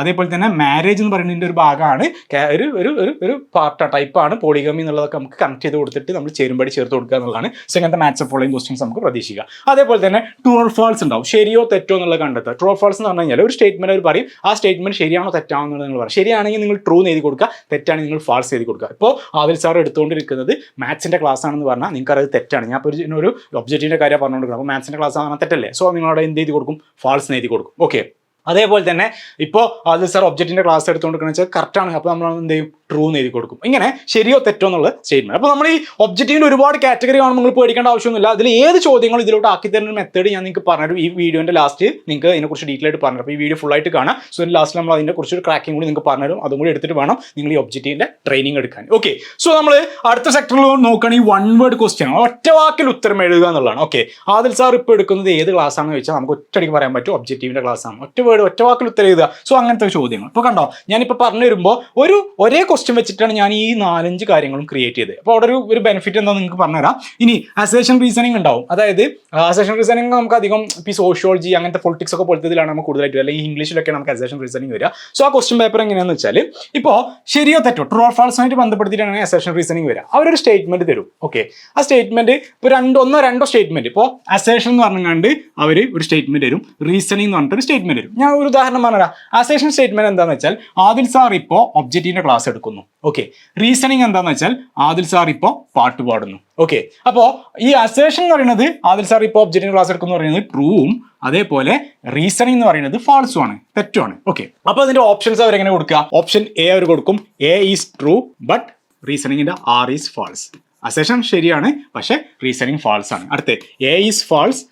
അതേപോലെ തന്നെ മാരേജ് എന്ന് പറയുന്നതിന്റെ ഒരു ഭാഗമാണ്. ഒരു ഒരു ഒരു ഒരു പാർട്ട് ടൈപ്പാണ് പോളിഗമി എന്നുള്ളതൊക്കെ നമുക്ക് കണക്ട് ചെയ്ത് കൊടുത്തിട്ട് നമ്മൾ ചേരുമ്പടി ചേർത്ത് കൊടുക്കുക എന്നുള്ളതാണ്. സോ ഇങ്ങനത്തെ മാത്സ് ഫോളോയിങ് ക്വസ്റ്റ്യൻസ് നമുക്ക് പ്രതീക്ഷിക്കുക. അതേപോലെ തന്നെ ട്രൂ ഓർ ഫാൾസ് ഉണ്ടാവും. ശരിയോ തെറ്റോ എന്നുള്ളത് കണ്ടെത്തുക. ട്രൂ ഓർ ഫാൾസ് എന്ന് പറഞ്ഞു കഴിഞ്ഞാൽ ഒരു സ്റ്റേറ്റ്മെന്റ് അവർ പറയും. ആ സ്റ്റേറ്റ്മെന്റ് ശരിയാണോ തെറ്റാണോ എന്നുള്ളത് നിങ്ങൾ പറയും. ശരിയാണെങ്കിൽ നിങ്ങൾ ട്രൂ എഴുതി കൊടുക്കുക. തെറ്റാണെങ്കിൽ നിങ്ങൾ ഫാൾസ് എഴുതി കൊടുക്കുക. ഇപ്പോൾ ആദിൽ സാർ എടുത്തുകൊണ്ടിരിക്കുന്നത് മാത്സിന്റെ ക്ലാസ് ആണെന്ന് പറഞ്ഞാൽ നിങ്ങൾക്ക് അത് തെറ്റാണ്. ഞാൻ ഒരു ഒബ്ജക്റ്റീവിന്റെ കാര്യം പറഞ്ഞുകൊണ്ടിരിക്കുന്നത് അപ്പോൾ മാത്സിന്റെ ക്ലാസ് ആണ് തെറ്റല്ലേ? സോ നിങ്ങളവിടെ എന്ത് എഴുതി കൊടുക്കും? ഫാൾസ് എഴുതി കൊടുക്കും. ഓക്കെ അതേപോലെ തന്നെ ഇപ്പോൾ അത് സാർ ഒബ്ജക്റ്റിന്റെ ക്ലാസ് എടുത്തുകൊണ്ട് വെച്ചാൽ കറക്റ്റാണ് അപ്പോൾ നമ്മൾ എന്ത് ചെയ്യും? ട്രൂ എന്ന് എഴുതി കൊടുക്കും. ഇങ്ങനെ ശരിയോ തെറ്റോ എന്നുള്ള സ്റ്റേറ്റ്മെന്റ് അപ്പോൾ നമ്മൾ ഈ ഒബ്ജക്റ്റീവിന്റെ ഒരുപാട് കാറ്റഗറി ആണ് നിങ്ങൾ പേടിക്കേണ്ട ആവശ്യമൊന്നുമില്ല. അതിൽ ഏത് ചോദ്യങ്ങളും ഇതിലോട്ട് ആക്കി തരുന്ന മെത്തേഡ് ഞാൻ നിങ്ങൾക്ക് പറഞ്ഞു ഈ വീഡിയോന്റെ ലാസ്റ്റ് നിങ്ങൾക്ക് അതിനെക്കുറിച്ച് ഡീറ്റെയിൽ ആയിട്ട് പറഞ്ഞു അപ്പോൾ ഈ വീഡിയോ ഫുൾ ആയിട്ട് കാണാം. സോ ലാസ്റ്റ് നമ്മൾ അതിനെ കുറിച്ച് ക്രാക്കിംഗ് കൂടി നിങ്ങൾക്ക് പറഞ്ഞുതരും. അതും കൂടി എടുത്തിട്ട് വേണം നിങ്ങൾ ഈ ഒബ്ജക്റ്റീവിന്റെ ട്രെയിനിങ് എടുക്കാൻ. ഓക്കെ സോ നമ്മൾ അടുത്ത സെക്ടറിൽ നോക്കുകയാണെങ്കിൽ വൺ വേർഡ് ക്വസ്റ്റ്യൻ ഒറ്റ വാക്കിൽ ഉത്തരം എഴുതുക എന്നുള്ളതാണ്. ഓക്കെ ആദിൽ സാർ ഇപ്പോൾ എടുക്കുന്നത് ഏത് ക്ലാസ് ആണെന്ന് വെച്ചാൽ നമുക്ക് ഒറ്റയടിക്ക് പറയാൻ പറ്റും. ഒബ്ജക്റ്റീവിന്റെ ക്ലാസ് ആണ്. ഒറ്റ വേർഡ് ഒറ്റ വാക്കിൽ ഉത്തരം എഴുതുക. സോ അങ്ങനത്തെ ചോദ്യങ്ങൾ. ഇപ്പോൾ കണ്ടോ? ഞാനിപ്പോൾ പറഞ്ഞു വരുമ്പോൾ ഒരു ഒരേ ക്വസ്റ്റ്യൻ വെച്ചിട്ടാണ് ഞാൻ ഈ നാലഞ്ച് കാര്യങ്ങളും ക്രിയേറ്റ് ചെയ്തത്. അപ്പോൾ അവിടെ ഒരു ഒരു ബെനിഫിറ്റ് എന്താ നിങ്ങൾക്ക് പറഞ്ഞുതരാം. ഇനി അസേഷൻ റീസണിങ് ഉണ്ടാവും. അതായത് അസേഷൻ റീസണിങ് നമുക്ക് അധികം ഈ സോഷ്യോളജി അങ്ങനത്തെ പൊളിറ്റിക്സ് ഒക്കെ പോലത്തതിലാണ് നമുക്ക് കൂടുതലായിട്ട് അല്ലെങ്കിൽ ഇംഗ്ലീഷിലൊക്കെ നമുക്ക് അസേഷൻ റീസണിങ് വരിക. സോ ആ ക്വസ്റ്റ്യൻ പേപ്പർ എങ്ങനെയാണെന്ന് വെച്ചാൽ ഇപ്പോൾ ശരിയോ തെറ്റോ ട്രൂ ഓർ ഫാൾസ് ആയിട്ട് ബന്ധപ്പെടുത്തിയിട്ടാണ് അസേഷൻ റീസണിങ് വരിക. അവരൊരു സ്റ്റേറ്റ്മെന്റ് തരും. ഓക്കെ ആ സ്റ്റേറ്റ്മെന്റ് ഇപ്പോൾ രണ്ടോ ഒന്നോ രണ്ടോ സ്റ്റേറ്റ്മെന്റ് ഇപ്പോൾ അസേഷൻ എന്ന് പറഞ്ഞുകൊണ്ട് അവർ ഒരു സ്റ്റേറ്റ്മെന്റ് തരും. റീസണിങ് എന്ന് പറഞ്ഞിട്ട് ഒരു സ്റ്റേറ്റ്മെന്റ് തരും. ഞാൻ ഒരു ഉദാഹരണം പറഞ്ഞുതരാം. അസേഷൻ സ്റ്റേറ്റ്മെന്റ് എന്താണെന്ന് വെച്ചാൽ ആദിൽ സാർ ഇപ്പോൾ ഒബ്ജക്റ്റീവിന്റെ ക്ലാസ് എടുക്കുന്നു ഓക്കെ റീസണിങ് എന്താന്ന് വെച്ചാൽ ആദിൽ സാർ ഇപ്പോൾ പാട്ട് പാടുന്നു. ഓക്കെ അപ്പോൾ ഈ അസേഷൻ എന്ന് പറയുന്നത് ആദിൽ സാർ ഇപ്പോൾ ഒബ്ജക്റ്റീവ് ക്ലാസ് എടുക്കുന്നു പറയുന്നത് ട്രൂവും അതേപോലെ റീസണിങ് എന്ന് പറയുന്നത് ഫാൾസും ആണ്. തെറ്റുമാണ് ഓക്കെ അപ്പോൾ അതിന്റെ ഓപ്ഷൻസ് അവരെങ്ങനെ കൊടുക്കുക? ഓപ്ഷൻ എ അവർ കൊടുക്കും. എ ഈസ് ട്രൂ ബട്ട് റീസണിങ്ങിന്റെ ആർ ഈസ് ഫാൾസ് അസേഷൻ ശരിയാണ് പക്ഷേ റീസണിങ് ഫാൾസ് ആണ്. അടുത്ത A is false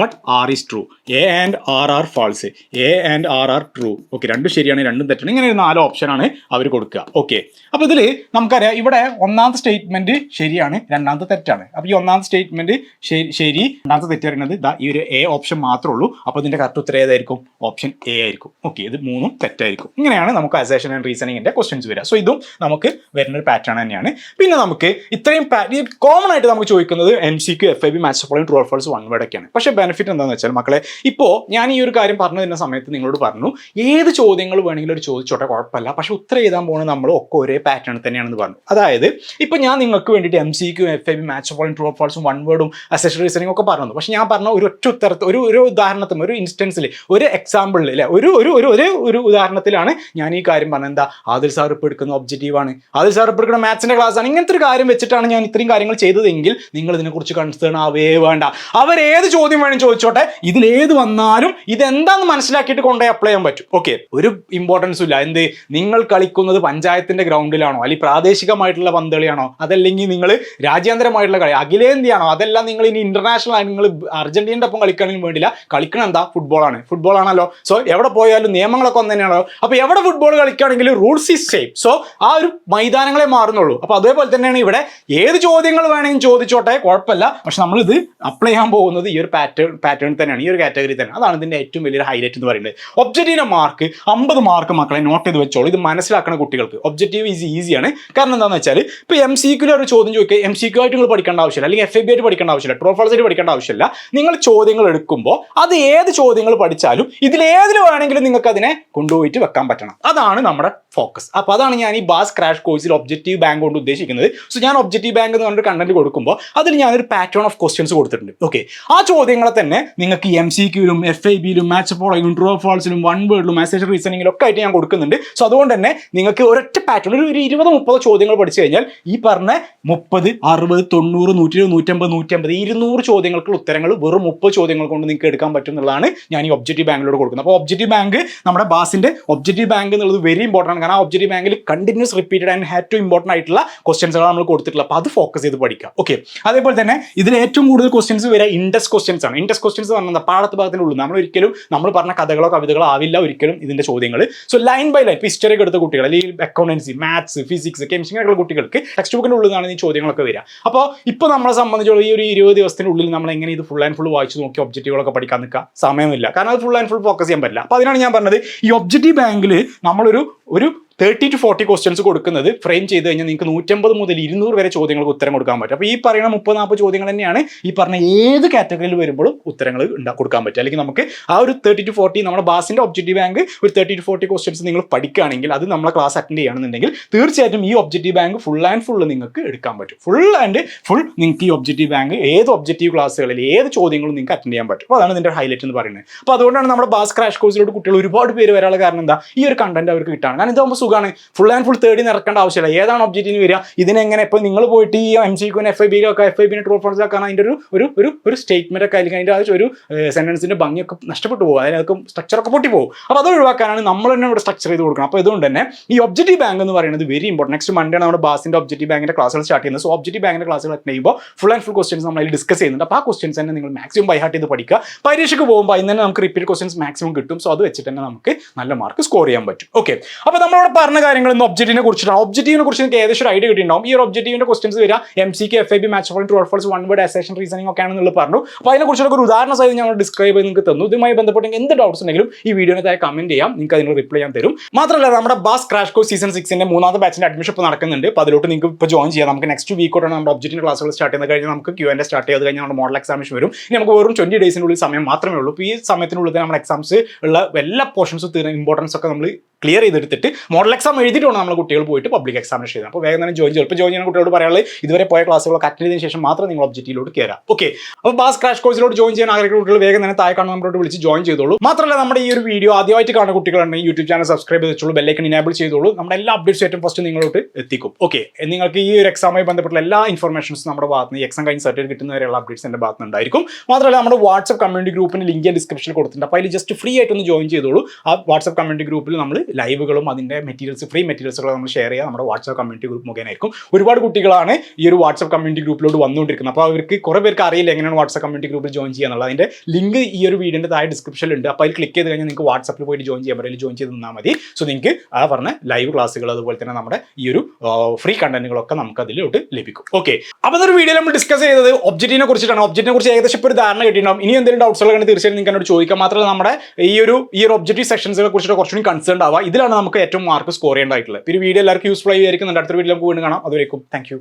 but R is true A and R R false A and R R true okay രണ്ടും ശരിയാണ് രണ്ടും തെറ്റാണ്. ഇങ്ങനെ നാല് ഓപ്ഷനാണ് അവർ കൊടുക്കുക. ഓക്കെ അപ്പോൾ ഇതിൽ നമുക്കറിയാം ഇവിടെ ഒന്നാമത്തെ സ്റ്റേറ്റ്മെന്റ് ശരിയാണ് രണ്ടാമത്തെ തെറ്റാണ്. അപ്പോൾ ഈ ഒന്നാമത്തെ സ്റ്റേറ്റ്മെന്റ് ശരി രണ്ടാമത്തെ തെറ്റ് പറയുന്നത് ദാ ഈ ഒരു എ ഓപ്ഷൻ മാത്രമേ ഉള്ളൂ. അപ്പോൾ ഇതിന്റെ കറക്റ്റ് ഉത്തരം ഏതായിരിക്കും? ഓപ്ഷൻ എ ആയിരിക്കും. ഓക്കെ ഇത് മൂന്നും തെറ്റായിരിക്കും. ഇങ്ങനെയാണ് നമുക്ക് അസേഷൻ ആൻഡ് റീസണിങ്ങിന്റെ ക്വസ്റ്റ്യൻസ് വരിക. സോ ഇതും നമുക്ക് വരുന്ന ഒരു പാറ്റേൺ തന്നെയാണ്. പിന്നെ നമുക്ക് ഇത്രയും കോമൺ ആയിട്ട് നമുക്ക് ചോദിക്കുന്നത് M C Q F I B match ഫോളോയും true false one word പക്ഷേ ബെനിഫിറ്റ് എന്താണെന്ന് വെച്ചാൽ മക്കളെ ഇപ്പോൾ ഞാൻ ഈ ഒരു കാര്യം പറഞ്ഞു തരുന്ന സമയത്ത് നിങ്ങളോട് പറഞ്ഞു ഏത് ചോദ്യങ്ങൾ വേണമെങ്കിലും ഒരു ചോദിച്ചോട്ടെ കുഴപ്പമില്ല. പക്ഷേ ഉത്തരം എഴുതാൻ പോകുന്നത് നമ്മൾ ഒക്കെ ഒരേ പാറ്റേൺ തന്നെയാണെന്ന് പറഞ്ഞു. അതായത് ഇപ്പോൾ ഞാൻ നിങ്ങൾക്ക് വേണ്ടിയിട്ട് M C Q F B match പോളും true ഫോൾസും വൺ വേർഡും അസെഷൻ റീസണിങ് ഒക്കെ പറഞ്ഞു പക്ഷേ ഞാൻ പറഞ്ഞ ഒരു ഒറ്റ ഉത്തരത്തിൽ ഒരു ഒരു ഉദാഹരണത്തിൽ ഒരു ഇൻസ്റ്റൻസിൽ ഒരു എക്സാമ്പിളിൽ അല്ലെ? ഒരു ഒരു ഒരു ഒരേ ഒരു ഉദാഹരണത്തിലാണ് ഞാൻ ഈ കാര്യം പറഞ്ഞത്. എന്താ? ആദിൽ സാർ ഇപ്പോൾ എടുക്കുന്ന ഒബ്ജക്റ്റീവാണ് ആദിൽ സാർ ഇപ്പോൾ എടുക്കുന്ന മാത്സിന്റെ ആണ്. ഇങ്ങനത്തെ ഒരു കാര്യം വെച്ചിട്ടാണ് ഞാൻ ഇത്രയും കാര്യങ്ങൾ ചെയ്തതെങ്കിൽ നിങ്ങൾ ഇതിനെക്കുറിച്ച് കൺസേൺ ആവേ വേണ്ട. അവർ ഏത് ചോദ്യം വേണം ചോദിച്ചോട്ടെ. ഇതിൽ ഏത് വന്നാലും ഇതെന്താന്ന് മനസ്സിലാക്കിയിട്ട് കൊണ്ടുപോയി അപ്ലൈ ചെയ്യാൻ പറ്റും. ഓക്കെ ഒരു ഇമ്പോർട്ടൻസും ഇല്ല. എന്ത്? നിങ്ങൾ കളിക്കുന്നത് പഞ്ചായത്തിന്റെ ഗ്രൗണ്ടിലാണോ? അല്ലെങ്കിൽ പ്രാദേശികമായിട്ടുള്ള പന്തളിയാണോ അതല്ലെങ്കിൽ നിങ്ങൾ രാജ്യാന്തരമായിട്ടുള്ള കളി അഖിലേന്ത്യയാണോ? അതെല്ലാം നിങ്ങൾ ഇനി ഇന്റർനാഷണൽ ആയി നിങ്ങൾ അർജന്റീനയുടെ ഒപ്പം കളിക്കണമെങ്കിൽ വേണ്ടില്ല കളിക്കണം എന്താ? ഫുട്ബോൾ ആണ്. ഫുട്ബോൾ ആണല്ലോ. സോ എവിടെ പോയാലും നിയമങ്ങളൊക്കെ ഒന്ന് തന്നെയാണോ അപ്പോൾ എവിടെ ഫുട്ബോൾ കളിക്കുകയാണെങ്കിൽ റൂൾസ് ഈസ് സെയിം സോ ആ ഒരു മൈതാനങ്ങളെ മാറുന്നുള്ളൂ. അപ്പോൾ അതേപോലെ തന്നെയാണ് ഇവിടെ ഏത് ചോദ്യങ്ങൾ വേണമെങ്കിലും ചോദിച്ചോട്ടെ? കുഴപ്പമില്ല. പക്ഷെ നമ്മൾ ഇത് അപ്ലൈ ചെയ്യാൻ പോകുന്നത് ഈ ഒരു പാറ്റേൺ പാറ്റേൺ തന്നെയാണ്. ഈ ഒരു കാറ്റഗറി തന്നെ. അതാണ് ഇതിന്റെ ഏറ്റവും വലിയൊരു ഹൈലൈറ്റ് എന്ന് പറയുന്നത്. ഒബ്ജക്റ്റീവിന്റെ മാർക്ക് അമ്പത് മാർക്ക് മക്കളെ നോട്ട് ചെയ്ത് വെച്ചോളൂ. ഇത് മനസ്സിലാക്കുന്ന കുട്ടികൾക്ക്. ഒബ്ജക്റ്റീവ് ഈസ് ഈസിയാണ് കാരണം എന്താണെന്ന് വെച്ചാൽ ഇപ്പോൾ എം സി ക്യൂൽ ഒരു ചോദ്യം ചോദിക്കുക. എം സി ക്യൂ ആയിട്ട് നിങ്ങൾ പഠിക്കേണ്ട ആവശ്യമില്ല. അല്ലെങ്കിൽ എഫ് എ ബി ആയിട്ട് പഠിക്കേണ്ട ആവശ്യമില്ല. ട്രോഫോളജി പഠിക്കേണ്ട ആവശ്യമില്ല. നിങ്ങൾ ചോദ്യങ്ങൾ എടുക്കുമ്പോൾ അത് ഏത് ചോദ്യങ്ങൾ പഠിച്ചാലും ഇതിലേതിൽ വേണമെങ്കിലും നിങ്ങൾക്ക് അതിനെ കൊണ്ടുപോയിട്ട് വെക്കാൻ പറ്റണം. അതാണ് നമ്മുടെ ഫോക്കസ് അപ്പോൾ അതാണ് ഞാൻ ഈ ബാസ് ക്രാഷ് കോഴ്സിൽ ഒബ്ജക്റ്റീവ് ബാങ്ക് കൊണ്ട് ഉദ്ദേശിക്കുന്നത്. സോ ഞാൻ ഒബ്ജക്റ്റീവ് ബാങ്ക് എന്ന് പറഞ്ഞൊരു കണ്ടന്റ് കൊടുക്കുമ്പോൾ അതിൽ ഞാനൊരു പാറ്റേൺ ഓഫ് ക്വസ്റ്റ്യൻസ് കൊടുത്തിട്ടുണ്ട്. ഓക്കെ ആ ചോദ്യങ്ങളെ തന്നെ നിങ്ങൾക്ക് എം സി ക്യൂലും എഫ് ഐ ബിയിലും മാച്ച് ഫോളോയിലും ട്രൂ ഫോൾസിലും വൺ വേർഡിലും മെസ്സേജ് റീസണിങ്ങിലും ഒക്കെ ആയിട്ട് ഞാൻ കൊടുക്കുന്നുണ്ട്. സോ അതുകൊണ്ട് തന്നെ നിങ്ങൾക്ക് ഒരൊറ്റ പാറ്റേൺ ഒരു ഇരുപത് മുപ്പത് ചോദ്യങ്ങൾ പഠിച്ചു കഴിഞ്ഞാൽ ഈ പറഞ്ഞ മുപ്പത് അറുപത് തൊണ്ണൂറ് നൂറ്റി ഇരുപത് നൂറ്റമ്പത് നൂറ്റമ്പത് ഇരുന്നൂറ് ചോദ്യങ്ങൾക്കുള്ള ഉത്തരങ്ങൾ വെറും മുപ്പത് ചോദ്യങ്ങൾ കൊണ്ട് നിങ്ങൾക്ക് എടുക്കാൻ പറ്റും എന്നുള്ളതാണ് ഞാൻ ഈ ഒബ്ജക്റ്റീവ് ബാങ്കിലോട് കൊടുക്കുന്നത്. അപ്പോൾ ഒബ്ജക്റ്റീവ് ബാങ്ക് നമ്മുടെ ബാസിന്റെ ഒബ്ജക്റ്റീവ് ബാങ്ക് എന്നുള്ളത് വെരി ഇമ്പോർട്ടന്റ് ആണ്. കാരണം ഒബ്ജക്റ്റീവ് ബാങ്കിൽ continuous repeated and hat to important ആയിട്ടുള്ള ക്വസ്റ്റൻസുകളാണ് നമ്മൾ കൊടുത്തിട്ടുള്ളത്. അപ്പോൾ അത് ഫോക്കസ് ചെയ്ത് പഠിക്കുക. ഓക്കെ അതേപോലെ തന്നെ ഇതിൽ ഏറ്റവും കൂടുതൽ ക്വസ്റ്റ്യൻസ് വരെ ഇൻഡസ് ക്വസ്റ്റ്യൻസ് ആണ്. ഇൻഡസ് ക്വസ്റ്റ്യൻസ് പറഞ്ഞാൽ പാടത്ത് ഭാഗത്തിനുള്ളൂ നമ്മൾ ഒരിക്കലും നമ്മൾ പറഞ്ഞ കഥകളോ കവിതകളോ ആവില്ല ഒരിക്കലും ഇതിന്റെ ചോദ്യങ്ങൾ. So line by line history എടുത്ത കുട്ടികൾ അല്ലെങ്കിൽ അക്കൗണ്ടൻസി മാത്സ് ഫിസിക്സ് കെമിസ്ട്രി അങ്ങനെയുള്ള കുട്ടികൾക്ക് ടെക്സ്റ്റ് ബുക്കിന്റെ ഉള്ളിലാണ് ഈ ചോദ്യങ്ങളൊക്കെ വരിക. അപ്പോൾ ഇപ്പോൾ നമ്മളെ സംബന്ധിച്ചുള്ള ഈ ഒരു ഇരുപത് ദിവസത്തിനുള്ളിൽ നമ്മൾ എങ്ങനെ ഇത് ഫുൾ ആൻഡ് ഫുൾ വായിച്ച് നോക്കി ഒബ്ജക്റ്റീവുകളൊക്കെ പഠിക്കാൻ നിൽക്കുക? സമയമില്ല കാരണം അത് ഫുൾ ആൻഡ് ഫുൾ ഫോക്കസ് ചെയ്യാൻ പറ്റില്ല. അപ്പോൾ അതിനാണ് ഞാൻ പറഞ്ഞത് ഈ ഒബ്ജക്റ്റീവ് ബാങ്കിൽ നമ്മളൊരു ഒരു തേർട്ടി ടു ഫോർട്ടി ക്വസ്റ്റ്യൻസ് കൊടുക്കുന്നത് ഫ്രെയിം ചെയ്ത് കഴിഞ്ഞാൽ നിങ്ങൾക്ക് നൂറ്റമ്പത് മുതൽ ഇരുന്നൂറ് വരെ ചോദ്യങ്ങൾക്ക് ഉത്തരം കൊടുക്കാൻ പറ്റും. അപ്പോൾ ഈ പറയുന്ന മുപ്പത് നാൽപ്പത് ചോദ്യങ്ങൾ തന്നെയാണ് ഈ പറഞ്ഞ ഏത് കാറ്റഗറിയിൽ വരുമ്പോഴും ഉത്തരങ്ങൾ ഉണ്ടാ കൊടുക്കാൻ പറ്റും. അല്ലെങ്കിൽ നമുക്ക് ആ ഒരു തേർട്ടി ടു ഫോർട്ടി നമ്മുടെ ബാസിന്റെ ഒബ്ജക്റ്റീവ് ബാങ്ക് ഒരു തേർട്ടി ടു ഫോർട്ടി ക്വസ്റ്റ്യൻസ് നിങ്ങൾ പഠിക്കുകയാണെങ്കിൽ അത് നമ്മളെ ക്ലാസ് അറ്റൻഡ് ചെയ്യുകയാണെന്നുണ്ടെങ്കിൽ തീർച്ചയായിട്ടും ഈ objective bank full and full നിങ്ങൾക്ക് എടുക്കാൻ പറ്റും. ഫുൾ ആൻഡ് ഫുൾ നിങ്ങൾക്ക് ഈ ഒബ്ജക്റ്റീവ് ബാങ്ക് ഏത് ഒബ്ജക്റ്റീവ് ക്ലാസ്സുകളിൽ ഏത് ചോദ്യങ്ങളും നിങ്ങൾക്ക് അറ്റൻഡ് ചെയ്യാൻ പറ്റും. അപ്പോൾ അതാണ് ഇതിന്റെ ഹൈലൈറ്റ് എന്ന് പറയുന്നത്. അപ്പോൾ അതുകൊണ്ടാണ് നമ്മുടെ ബാസ് ക്രാഷ് കോഴ്സിലോട്ട് കുട്ടികൾ ഒരുപാട് പേര് വരാനുള്ള കാരണം എന്താ? ഈ ഒരു കണ്ടന്റ് അവർക്ക് കിട്ടാണ്. കാരണം ഇതാകുമ്പോൾ സുഖമാണ് ഫുൾ ആൻഡ് ഫുൾ തേടി നിറക്കേണ്ട ആവശ്യമില്ല. ഏതാണ് ഒബ്ജക്റ്റിന് വരിക? ഇതിനെങ്ങനെ ഇപ്പോൾ നിങ്ങൾ പോയിട്ട് ഈ എം സി കുൻ എഫ് ഐ ബിയിലൊക്കെ എഫ് ഐ ബിനെ ട്രൂ ഫോൾസ് ആക്കാൻ അതിന്റെ ഒരു ഒരു ഒരു ഒരു സ്റ്റേറ്റ്മെന്റ് ഒക്കെ അല്ലെങ്കിൽ അതിന്റെ ഒരു സെന്റൻസിന്റെ ഭംഗിയൊക്കെ നഷ്ടപ്പെട്ടു പോകും. അതിനൊക്കെ സ്ട്രക്ചറൊക്കെ പൊട്ടി പോകും അപ്പോൾ അത് ഒഴിവാക്കാനാണ് നമ്മൾ തന്നെ ഇവിടെ സ്ട്രക്ചർ ചെയ്ത് കൊടുക്കണം. അപ്പോൾ ഇതുകൊണ്ട് തന്നെ ഈ ഒബ്ജക്റ്റീവ് ബാങ്ക് എന്ന് പറയുന്നത് വെരി ഇമ്പോർട്ടന്റ് നെക്സ്റ്റ് മൺഡേ ആണ് നമ്മുടെ ബാസിന്റെ ഒബ്ജക്റ്റീവ് ബാങ്കിന്റെ ക്ലാസ്സുകൾ സ്റ്റാർട്ട് ചെയ്യുന്നത്. സോ ഒബ്ജക്റ്റീവ് ബാങ്കിന്റെ ക്ലാസ്സുകൾ അറ്റൻഡ് ചെയ്യുമ്പോൾ ഫുൾ ആൻഡ് ഫുൾ ക്വസ്റ്റൻസ് നമ്മൾ ഡിസ്കസ് ചെയ്യുന്നുണ്ട്. അപ്പോൾ ആ ക്വസ്റ്റൻസ് തന്നെ നിങ്ങൾ മാക്സിമം ബൈ ഹാർട്ട് ചെയ്ത് പഠിക്കുക. പരീക്ഷയ്ക്ക് പോകുമ്പോൾ അതിന് തന്നെ നമുക്ക് റിപ്പീറ്റ് ക്വസ്റ്റൻസ് മാക്സിമം കിട്ടും. സോ അത് വെച്ചിട്ട് തന്നെ നമുക്ക് നല്ല മാർക്ക് സ്കോർ ചെയ്യാൻ പറ്റും. ഓക്കെ അപ്പോൾ നമ്മളോട് പറഞ്ഞ കാര്യങ്ങൾ ഇന്ന് ഒബ്ജക്റ്റീവിനെ കുറിച്ചിട്ടാണ് ഒബ്ജക്റ്റീവിനെ കുറിച്ച് നിങ്ങൾക്ക് ഏകദേശം ഒരു ഐഡിയ കിട്ടിയിട്ടുണ്ടാവും. ഈ ഒരു ഒബ്ജക്റ്റീവിന്റെ ക്വസ്റ്റൻസ് വരിക. M C K F I B match fall true false one word assertion reasoning ഒക്കെ ആണെന്നുള്ളത് പറഞ്ഞു. അപ്പോൾ അതിനെ കുറിച്ചുള്ള ഒരു ഉദാഹരണ സഹിതം ഞങ്ങൾ ഡിസ്ക്രൈബ് ചെയ്ത് നിങ്ങൾക്ക് തന്നു. ഇതുമായി ബന്ധപ്പെട്ട് എന്ത് ഡൗട്ട്സ് ഉണ്ടെങ്കിലും ഈ വീഡിയോനെ താഴെ കമന്റ് ചെയ്യാം. നിങ്ങൾക്ക് അതിന് റിപ്ലൈ ചെയ്യാൻ തരും. മാത്രമല്ല നമ്മുടെ ബാസ് ക്രാഷ് കോഴ്സ് സീസൺ സിക്സിന്റെ മൂന്നാമത്തെ ബാച്ചിന്റെ അഡ്മിഷൻ ഇപ്പോൾ നടക്കുന്നുണ്ട്. അപ്പോൾ അതിലോട്ട് നിങ്ങൾക്ക് ഇപ്പോൾ ജോയിൻ ചെയ്യാം. നമുക്ക് നെക്സ്റ്റ് വീക്കോട്ടാണ് നമ്മുടെ ഒബ്ജക്റ്റിന്റെ ക്ലാസ്സുകൾ സ്റ്റാർട്ട് ചെയ്യുന്നത്. കഴിഞ്ഞാൽ നമുക്ക് ക്യൂ എന്റെ സ്റ്റാർട്ട് ചെയ്ത് കഴിഞ്ഞാൽ നമ്മുടെ മോഡൽ എക്സാമിഷൻ വരും. ഇനി നമുക്ക് വെറും ട്വന്റി ഡേയ്സിനുള്ളിൽ സമയം മാത്രമേ ഉള്ളൂ. ഈ സമയത്തിനുള്ളിൽ നമ്മുടെ എക്സാംസ് ഉള്ള എല്ലാ പോർഷൻസും തീർന്ന ഇമ്പോർട്ടൻസ് ഒക്കെ നമ്മൾ ക്ലിയർ ചെയ്തെടുത്തിട്ട് മോഡൽ എക്സാം എഴുതിയിട്ട് വേണം നമ്മൾ കുട്ടികൾ പോയിട്ട് പബ്ലിക് എക്സാമിനേഷൻ ചെയ്യുന്നത് അപ്പോൾ വേഗം തന്നെ ജോയിൻ ചെയ്യും ജോയിൻ ചെയ്യുന്ന കുട്ടികളോട് പറയാനുള്ളത് ഇതുവരെ പോയ ക്ലാസ്സുകളൊക്കെ അറ്റൻഡ് ചെയ്തതിന് ശേഷം മാത്രം നിങ്ങൾ ഒബ്ജക്റ്റീവിലോട്ട് കയറാം ഓക്കെ അപ്പോൾ ബാസ് ക്രാഷ് കോഴ്സിലോട്ട് ജോയിൻ ചെയ്യാൻ ആഗ്രഹിക്കുന്ന കുട്ടികൾ വേഗം തന്നെ താഴെ കാണുന്ന നമ്മളോട് വിളിച്ച് ജോയിൻ ചെയ്തോളൂ. മാത്രമല്ല നമ്മുടെ ഈ ഒരു വീഡിയോ ആദ്യമായിട്ട് കാണുന്ന കുട്ടികളുണ്ടെങ്കിൽ യൂട്യൂബ് ചാനൽ സബ്സ്ക്രൈബ് ചെയ്തോളൂ ബെല്ലൈക്കൺ ഇനേബിൾ ചെയ്തോളൂ. നമ്മുടെ എല്ലാ അപ്ഡേറ്റ്സ് ഏറ്റവും ഫസ്റ്റ് നിങ്ങളോട്ട് എത്തിക്കും. ഓക്കെ നിങ്ങൾക്ക് ഈ ഒരു എക്സാമുമായി ബന്ധപ്പെട്ട എല്ലാ ഇൻഫർമേഷൻസും നമ്മുടെ ഭാഗത്ത് നിന്ന് എക്സാം കഴിഞ്ഞ് സർട്ടിഫിക്കറ്റ് കിട്ടുന്നവരെയുള്ള അപ്ഡേറ്റ്സ് എന്റെ ഭാഗത്ത് ഉണ്ടായിരിക്കും. മാത്രമല്ല നമ്മുടെ വാട്സ്ആപ്പ് കമ്മ്യൂണിറ്റി ഗ്രൂപ്പിന് ലിങ്ക് ഞാൻ ഡിസ്ക്രിപ്ഷനിൽ കൊടുത്തിട്ടുണ്ട്. അപ്പോൾ അതിൽ ജസ്റ്റ് ഫ്രീ ആയിട്ടൊന്ന് ജോയിൻ ചെയ്തോളൂ. ആ വാട്സ്ആപ്പ് കമ്മ്യൂണിറ്റി ഗ്രൂപ്പിൽ നമ്മൾ ലൈവുകളും അതിന്റെ മെറ്റീരിയൽസ് ഫ്രീ മെറ്റീരിയൽസുകളും നമ്മൾ ഷെയർ ചെയ്യുക നമ്മുടെ വാട്സ്ആപ്പ് കമ്മ്യൂണിറ്റി ഗ്രൂപ്പ് മുഖേനായിരിക്കും ഒരുപാട് കുട്ടികളാണ് ഈ ഒരു വാട്സ്ആപ്പ് കമ്മ്യൂണിറ്റി ഗ്രൂപ്പിലോട്ട് വന്നുകൊണ്ടിരിക്കുന്നത്. അപ്പോൾ അവർക്ക് കുറേ പേർക്ക് അറിയില്ല എങ്ങനെയാണ് വാട്സ്ആപ്പ് കമ്മ്യൂണിറ്റി ഗ്രൂപ്പിൽ ജോയിൻ ചെയ്യുക അതിന്റെ ലിങ്ക് ഈ ഒരു വീഡിയോന്റെ താഴെ ഡിസ്ക്രിപ്ഷനിൽ ഉണ്ട്. അപ്പോൾ അതിൽ ക്ലിക്ക് ചെയ്ത് കഴിഞ്ഞാൽ നിങ്ങൾക്ക് വാട്സാപ്പിൽ പോയിട്ട് ജോയിൻ ചെയ്യാൻ പറ്റില്ല ജോയിൻ ചെയ്ത് നിന്നാൽ മതി. സോ നിങ്ങൾക്ക് ആ പറഞ്ഞ ലൈവ് ക്ലാസ്സുകൾ അതുപോലെ തന്നെ നമ്മുടെ ഈ ഒരു ഫ്രീ കണ്ടന്റുകളൊക്കെ നമുക്ക് അതിലോട്ട് ലഭിക്കും. ഓക്കെ അപ്പോൾ അതൊരു വീഡിയോ നമ്മൾ ഡിസ്കസ് ചെയ്തത് ഒബ്ജക്റ്റിനെ കുറിച്ചിട്ടാണ്. ഒബ്ജക്റ്റിനെ കുറിച്ച് ഏകദേശം ഒരു ധാരണ കിട്ടിയിട്ടുണ്ടാവും ഇനി എന്തെങ്കിലും ഡൗട്ട്സ് ഉണ്ടെങ്കിൽ തീർച്ചയായും നിങ്ങൾക്ക് എന്നോട് ചോദിക്കാം. മാത്രമല്ല നമ്മുടെ ഈ ഒരു ഈ ഒരു ഒബ്ജക്റ്റീവ് സെക്ഷൻസിനെ കുറിച്ചിട്ട് കുറച്ചുകൂടി കൺസേൺ ആവുക. ഇതിലാണ് നമുക്ക് ഏറ്റവും മാർക്ക് സ്കോർ ചെയ്യേണ്ടതായിട്ടുള്ളത്. ഒരു വീഡിയോ എല്ലാവർക്കും യൂസ്ഫുൾ ആയി വിചാരിക്കുന്നുണ്ട്. അടുത്ത വീഡിയോ നമുക്ക് വീണ്ടും കാണാം. അതുവരേക്കും. താങ്ക്